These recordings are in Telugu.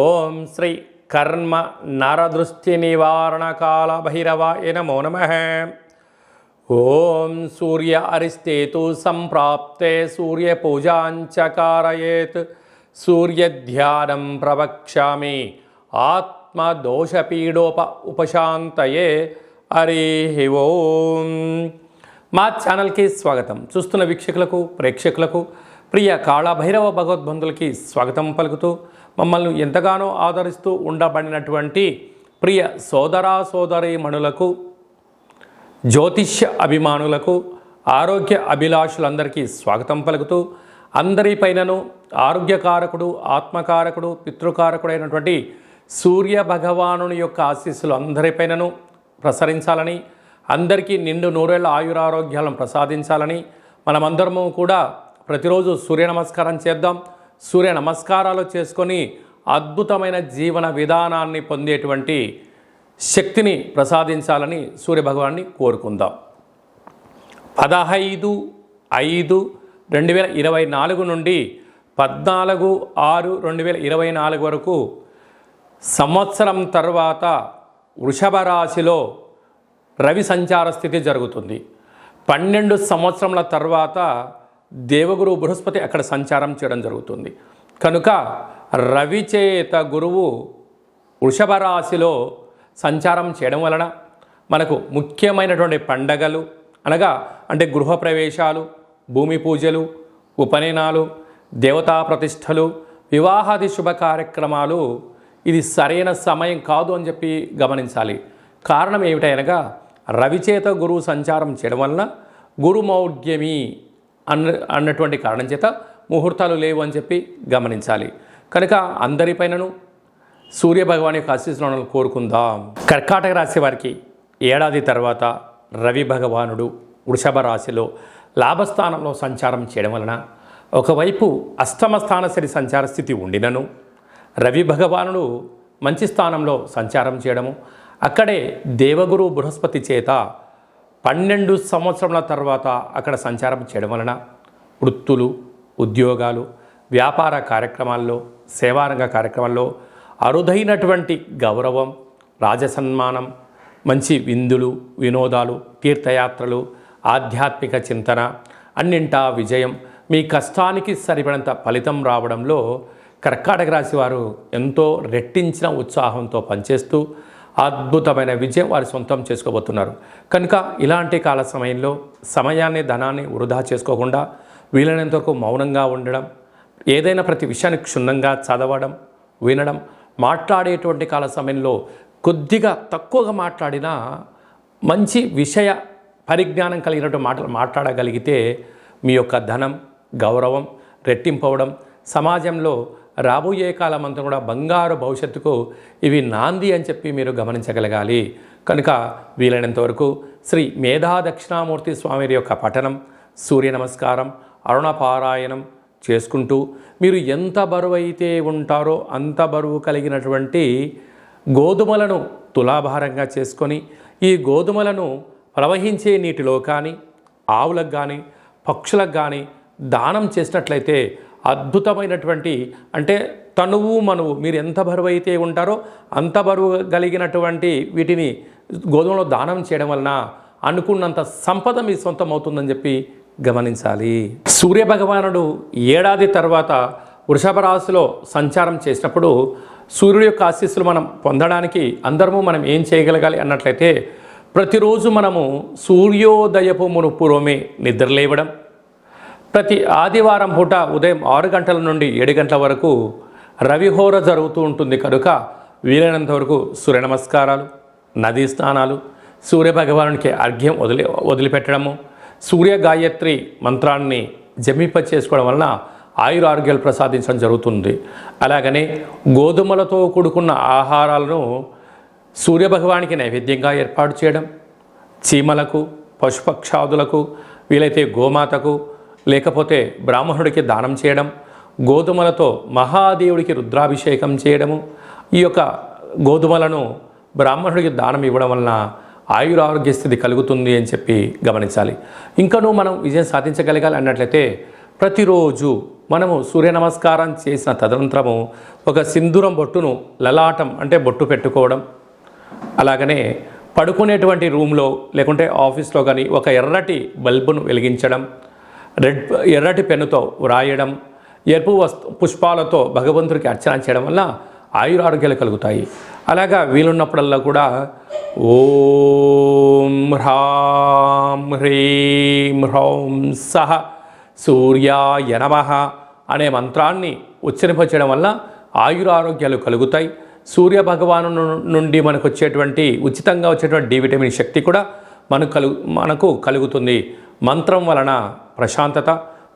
ఓం శ్రీ కర్మ నరదృష్టి నివారణ కాల భైరవాయ నమో నమ. ఓం సూర్య అరిస్తేతు సంప్రాప్తే సూర్య పూజాంచకారయేత్ సూర్యధ్యానం ప్రవక్ష్యామి ఆత్మదోషపీడోప ఉపశాంతయే. హరి ఓం. మా ఛానల్కి స్వాగతం. చూస్తున్న వీక్షకులకు ప్రేక్షకులకు ప్రియ కాళభైరవ భగవద్బంధులకి స్వాగతం పలుకుతూ మమ్మల్ని ఎంతగానో ఆదరిస్తూ ఉండబడినటువంటి ప్రియ సోదరా సోదరీమణులకు జ్యోతిష్య అభిమానులకు ఆరోగ్య అభిలాషులందరికీ స్వాగతం పలుకుతూ అందరిపైనను ఆరోగ్యకారకుడు ఆత్మకారకుడు పితృకారకుడైనటువంటి సూర్య భగవానుని యొక్క ఆశీస్సులు అందరిపైనను ప్రసరించాలని అందరికీ నిండు నూరేళ్ళ ఆయురారోగ్యాలను ప్రసాదించాలని మనమందరము కూడా ప్రతిరోజు సూర్య నమస్కారం చేద్దాం. సూర్య నమస్కారాలు చేసుకొని అద్భుతమైన జీవన విధానాన్ని పొందేటువంటి శక్తిని ప్రసాదించాలని సూర్యభగవాన్ని కోరుకుందాం. పదహైదు ఐదు రెండు వేల ఇరవై నాలుగు నుండి పద్నాలుగు ఆరు రెండు వేల ఇరవై నాలుగు వరకు సంవత్సరం తర్వాత వృషభ రాశిలో రవి సంచార స్థితి జరుగుతుంది. పన్నెండు సంవత్సరముల తర్వాత దేవగురు బృహస్పతి అక్కడ సంచారం చేయడం జరుగుతుంది. కనుక రవి చేత గురువు వృషభ రాశిలో సంచారం చేయడం వలన మనకు ముఖ్యమైనటువంటి పండగలు అనగా అంటే గృహప్రవేశాలు భూమి పూజలు ఉపనయనాలు దేవతా ప్రతిష్టలు వివాహాది శుభ కార్యక్రమాలు ఇది సరైన సమయం కాదు అని చెప్పి గమనించాలి. కారణం ఏమిటనగా రవిచేత గురువు సంచారం చేయడం వలన గురుమౌఢ్యమి అన్న అన్నటువంటి కారణం చేత ముహూర్తాలు లేవు అని చెప్పి గమనించాలి. కనుక అందరిపైనను సూర్యభగవాన్ యొక్క ఆశీస్సులను కోరుకుందాం. కర్కాటక రాశి వారికి ఏడాది తర్వాత రవి భగవానుడు వృషభ రాశిలో లాభస్థానంలో సంచారం చేయడం వలన ఒకవైపు అష్టమ స్థాన సరి సంచార స్థితి ఉండినను రవి భగవానుడు మంచి స్థానంలో సంచారం చేయడము అక్కడే దేవగురు బృహస్పతి చేత పన్నెండు సంవత్సరముల తర్వాత అక్కడ సంచారం చేయడం వలన వృత్తులు ఉద్యోగాలు వ్యాపార కార్యక్రమాల్లో సేవారంగ కార్యక్రమాల్లో అరుదైనటువంటి గౌరవం రాజసన్మానం మంచి విందులు వినోదాలు తీర్థయాత్రలు ఆధ్యాత్మిక చింతన అన్నింటా విజయం మీ కష్టానికి సరిపడంత ఫలితం రావడంలో కర్కాటక రాశి వారు ఎంతో రెట్టించిన ఉత్సాహంతో పనిచేస్తూ అద్భుతమైన విజయం వారి సొంతం చేసుకోబోతున్నారు. కనుక ఇలాంటి కాల సమయంలో సమయాన్ని ధనాన్ని వృధా చేసుకోకుండా వీలైనంత వరకు మౌనంగా ఉండడం ఏదైనా ప్రతి విషయాన్ని క్షుణ్ణంగా చదవడం వినడం మాట్లాడేటువంటి కాల సమయంలో కొద్దిగా తక్కువగా మాట్లాడినా మంచి విషయ పరిజ్ఞానం కలిగినటువంటి మాటలు మాట్లాడగలిగితే మీ యొక్క ధనం గౌరవం రెట్టింపవడం సమాజంలో రాబోయే కాలం అంతా కూడా బంగారు భవిష్యత్తుకు ఇవి నాంది అని చెప్పి మీరు గమనించగలగాలి. కనుక వీలైనంత వరకు శ్రీ మేధా దక్షిణామూర్తి స్వామి యొక్క పఠనం సూర్య నమస్కారం అరుణపారాయణం చేసుకుంటూ మీరు ఎంత బరువు అయితే ఉంటారో అంత బరువు కలిగినటువంటి గోధుమలను తులాభారంగా చేసుకొని ఈ గోధుమలను ప్రవహించే నీటిలో కానీ ఆవులకు కానీ పక్షులకు కానీ దానం చేసినట్లయితే అద్భుతమైనటువంటి అంటే తనువు మనువు మీరు ఎంత బరువు అయితే ఉంటారో అంత బరువు కలిగినటువంటి వీటిని గోధుమలో దానం చేయడం వలన అనుకున్నంత సంపద మీ సొంతం అవుతుందని చెప్పి గమనించాలి. సూర్య భగవానుడు ఏడాది తర్వాత వృషభ రాశిలో సంచారం చేసినప్పుడు సూర్యుడి యొక్క ఆశీస్సులు మనం పొందడానికి అందరము మనం ఏం చేయగలగాలి అన్నట్లయితే ప్రతిరోజు మనము సూర్యోదయపు మును పూర్వమే నిద్రలేవడం ప్రతి ఆదివారం పూట ఉదయం ఆరు గంటల నుండి ఏడు గంటల వరకు రవిహోర జరుగుతూ ఉంటుంది. కనుక వీలైనంత వరకు సూర్య నమస్కారాలు నదీ స్నానాలు సూర్యభగవానునికి అర్ఘ్యం వదిలి వదిలిపెట్టడము సూర్య గాయత్రి మంత్రాన్ని జమింప చేసుకోవడం వలన ఆయుర ఆరోగ్యాలు ప్రసాదించడం జరుగుతుంది. అలాగనే గోధుమలతో కూడుకున్న ఆహారాలను సూర్యభగవానికి నైవేద్యంగా ఏర్పాటు చేయడం చీమలకు పశుపక్షాదులకు వీలైతే గోమాతకు లేకపోతే బ్రాహ్మణుడికి దానం చేయడం గోధుమలతో మహాదేవుడికి రుద్రాభిషేకం చేయడము ఈ యొక్క గోధుమలను బ్రాహ్మణుడికి దానం ఇవ్వడం వలన ఆయురారోగ్య స్థితి కలుగుతుంది అని చెప్పి గమనించాలి. ఇంకనూ మనం విజయం సాధించగలగాలి అన్నట్లయితే ప్రతిరోజు మనము సూర్య నమస్కారం చేసిన తదనంతరము ఒక సింధూరం బొట్టును లలాటం అంటే బొట్టు పెట్టుకోవడం అలాగనే పడుకునేటువంటి రూమ్లో లేకుంటే ఆఫీస్లో కానీ ఒక ఎర్రటి బల్బును వెలిగించడం రెడ్ ఎర్రటి పెన్నుతో వ్రాయడం ఎరుపు వస్తు పుష్పాలతో భగవంతుడికి అర్చన చేయడం వల్ల ఆయురారోగ్యాలు కలుగుతాయి. అలాగా వీలున్నప్పుడల్లా కూడా ఓం హ్రాం హ్రీం హ్రౌం సహ సూర్యాయ నమ అనే మంత్రాన్ని ఉచ్చరింపచేయడం వల్ల ఆయురారోగ్యాలు కలుగుతాయి. సూర్య భగవాను నుండి మనకు వచ్చేటువంటి ఉచితంగా వచ్చేటువంటి డి విటమిన్ శక్తి కూడా మనకు కలుగు మనకు కలుగుతుంది. మంత్రం వలన ప్రశాంతత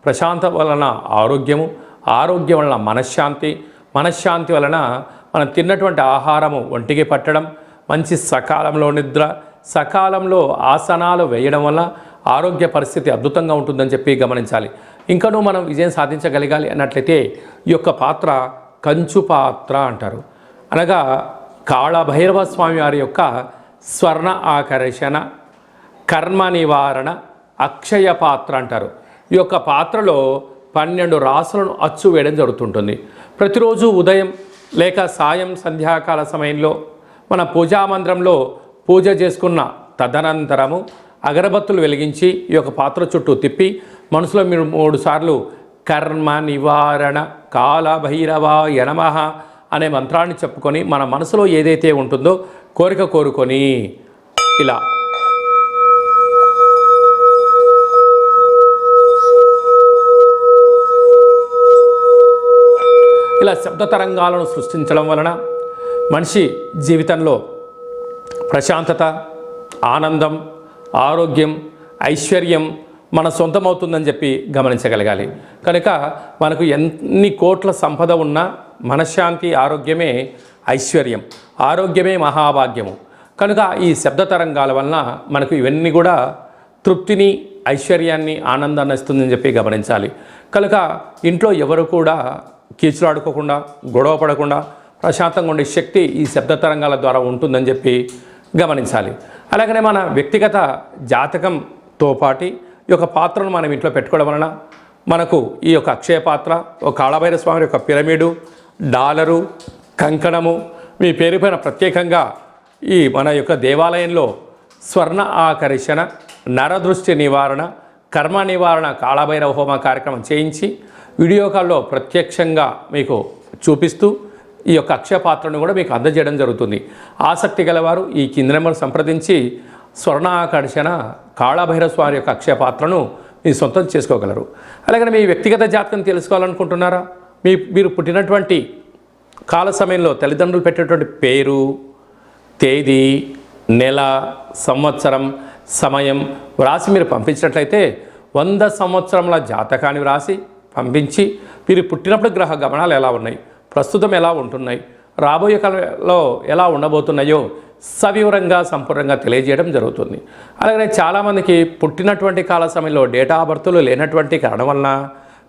ప్రశాంత వలన ఆరోగ్యము ఆరోగ్యం వలన మనశ్శాంతి మనశ్శాంతి వలన మనం తిన్నటువంటి ఆహారము ఒంటికి పట్టడం మంచి సకాలంలో నిద్ర సకాలంలో ఆసనాలు వేయడం వల్ల ఆరోగ్య పరిస్థితి అద్భుతంగా ఉంటుందని చెప్పి గమనించాలి. ఇంకనూ మనం విజయం సాధించగలగాలి అన్నట్లయితే ఈ యొక్క పాత్ర కంచు పాత్ర అంటారు. అనగా కాళభైరవ స్వామి వారి యొక్క స్వర్ణ ఆకర్షణ కర్మ నివారణ అక్షయ పాత్ర అంటారు. ఈ యొక్క పాత్రలో పన్నెండు రాసులను అచ్చు వేయడం జరుగుతుంటుంది. ప్రతిరోజు ఉదయం లేక సాయం సంధ్యాకాల సమయంలో మన పూజా మందిరంలో పూజ చేసుకున్న తదనంతరము అగరబత్తులు వెలిగించి ఈ యొక్క పాత్ర చుట్టూ తిప్పి మనసులో మీరు మూడు సార్లు కర్మ నివారణ కాల భైరవ యనమ అనే మంత్రాన్ని చెప్పుకొని మన మనసులో ఏదైతే ఉంటుందో కోరిక కోరుకొని ఇలా ఇలా శబ్ద తరంగాలను సృష్టించడం వలన మనిషి జీవితంలో ప్రశాంతత ఆనందం ఆరోగ్యం ఐశ్వర్యం మన సొంతమవుతుందని చెప్పి గమనించగలగాలి. కనుక మనకు ఎన్ని కోట్ల సంపద ఉన్నా మనశ్శాంతి ఆరోగ్యమే ఐశ్వర్యం ఆరోగ్యమే మహాభాగ్యము. కనుక ఈ శబ్ద తరంగాల వలన మనకు ఇవన్నీ కూడా తృప్తిని ఐశ్వర్యాన్ని ఆనందాన్ని ఇస్తుందని చెప్పి గమనించాలి. కనుక ఇంట్లో ఎవరు కూడా కీచులాడుకోకుండా గొడవ పడకుండా ప్రశాంతంగా ఉండే శక్తి ఈ శబ్ద తరంగాల ద్వారా ఉంటుందని చెప్పి గమనించాలి. అలాగనే మన వ్యక్తిగత జాతకంతో పాటి ఈ యొక్క పాత్రను మనం ఇంట్లో పెట్టుకోవడం వలన మనకు ఈ యొక్క అక్షయ పాత్ర ఒక కాళభైర స్వామి యొక్క పిరమిడు డాలరు కంకణము మీ పేరుపైన ప్రత్యేకంగా ఈ మన యొక్క దేవాలయంలో స్వర్ణ ఆకర్షణ నరదృష్టి నివారణ కర్మ నివారణ కాళభైరవ హోమ కార్యక్రమం చేయించి వీడియో కాల్లో ప్రత్యక్షంగా మీకు చూపిస్తూ ఈ యొక్క అక్షయ పాత్రను కూడా మీకు అందజేయడం జరుగుతుంది. ఆసక్తి గలవారు ఈ కింది నెంబర్ సంప్రదించి స్వర్ణాకర్షణ కాళభైరవ స్వామి యొక్క అక్షయ పాత్రను మీ సొంతం చేసుకోగలరు. అలాగే మీ వ్యక్తిగత జాతకం తెలుసుకోవాలనుకుంటున్నారా? మీ మీరు పుట్టినటువంటి కాల సమయంలో తల్లిదండ్రులు పెట్టేటువంటి పేరు తేదీ నెల సంవత్సరం సమయం వ్రాసి మీరు పంపించినట్లయితే వంద సంవత్సరముల జాతకాన్ని వ్రాసి పంపించి మీరు పుట్టినప్పుడు గ్రహ గమనాలు ఎలా ఉన్నాయి? ప్రస్తుతం ఎలా ఉంటున్నాయి? రాబోయే కాలంలో ఎలా ఉండబోతున్నాయో సవివరంగా సంపూర్ణంగా తెలియజేయడం జరుగుతుంది. అలాగే చాలామందికి పుట్టినటువంటి కాల సమయంలో డేటా ఆఫ్ బర్త్లు లేనటువంటి కారణం వలన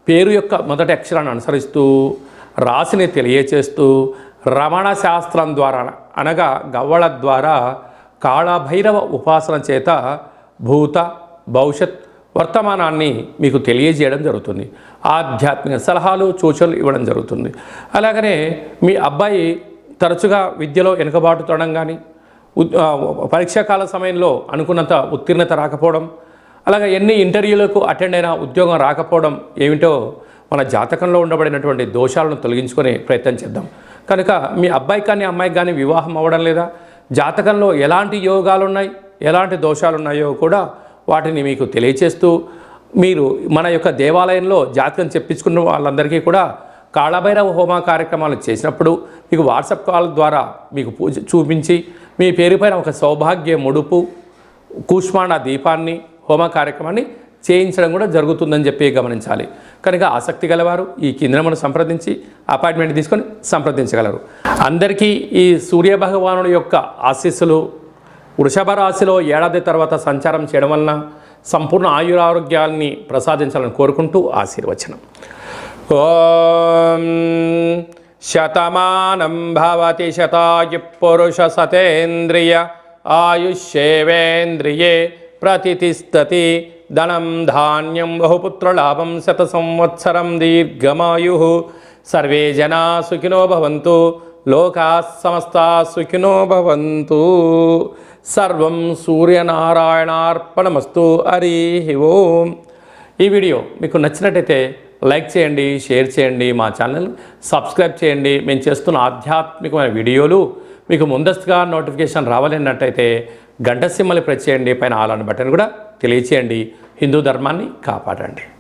పేరు యొక్క మొదటి అక్షరాన్ని అనుసరిస్తూ రాశిని తెలియచేస్తూ రమణ శాస్త్రం ద్వారా అనగా గవ్వళ ద్వారా కాళభైరవ ఉపాసన చేత భూత భవిష్యత్ వర్తమానాన్ని మీకు తెలియజేయడం జరుగుతుంది. ఆధ్యాత్మిక సలహాలు సూచనలు ఇవ్వడం జరుగుతుంది. అలాగనే మీ అబ్బాయి తరచుగా విద్యలో వెనుకబాటుతోవడం కానీ పరీక్షాకాల సమయంలో అనుకున్నంత ఉత్తీర్ణత రాకపోవడం అలాగే ఎన్ని ఇంటర్వ్యూలకు అటెండ్ అయినా ఉద్యోగం రాకపోవడం ఏమిటో మన జాతకంలో ఉండబడినటువంటి దోషాలను తొలగించుకునే ప్రయత్నం చేద్దాం. కనుక మీ అబ్బాయి కానీ అమ్మాయికి కానీ వివాహం అవ్వడం లేదా జాతకంలో ఎలాంటి యోగాలు ఉన్నాయి ఎలాంటి దోషాలు ఉన్నాయో కూడా వాటిని మీకు తెలియచేస్తూ మీరు మన యొక్క దేవాలయంలో జాతకం చెప్పించుకున్న వాళ్ళందరికీ కూడా కాళభైరవ హోమ కార్యక్రమాలు చేసినప్పుడు మీకు వాట్సాప్ కాల్ ద్వారా మీకు పూజ చూపించి మీ పేరుపైన ఒక సౌభాగ్య ముడుపు కూష్మాండ దీపాన్ని హోమ కార్యక్రమాన్ని చేయించడం కూడా జరుగుతుందని చెప్పి గమనించాలి. కనుక ఆసక్తి గలవారు ఈ కిందనమును సంప్రదించి అపాయింట్మెంట్ తీసుకొని సంప్రదించగలరు. అందరికీ ఈ సూర్యభగవానుడి యొక్క ఆశీస్సులు వృషభ రాశిలో ఏడాది తర్వాత సంచారం చేయడం వలన సంపూర్ణ ఆయురారోగ్యాల్ని ప్రసాదించాలని కోరుకుంటూ ఆశీర్వచనం. ఓం శతమానం భవతి శతాయు పురుష సతేంద్రియ ఆయుష్యేవేంద్రియే ప్రతిష్టతి ధనం ధాన్యం బహుపుత్రలాభం శత సంవత్సరం దీర్ఘమాయు. సర్వే జనా సుఖినో భవంతు లోకా సమస్త సుఖినో భవంతు. సర్వం సూర్యనారాయణార్పణమస్తు హరి ఓం. ఈ వీడియో మీకు నచ్చినట్టయితే లైక్ చేయండి షేర్ చేయండి మా ఛానల్ సబ్స్క్రైబ్ చేయండి. మేము చేస్తున్న ఆధ్యాత్మికమైన వీడియోలు మీకు ముందస్తుగా నోటిఫికేషన్ రావాలన్నట్టయితే గంట సింహలు ప్రెస్ చేయండి. పైన ఆల్ బటన్ కూడా తెలియచేయండి. హిందూ ధర్మాన్ని కాపాడండి.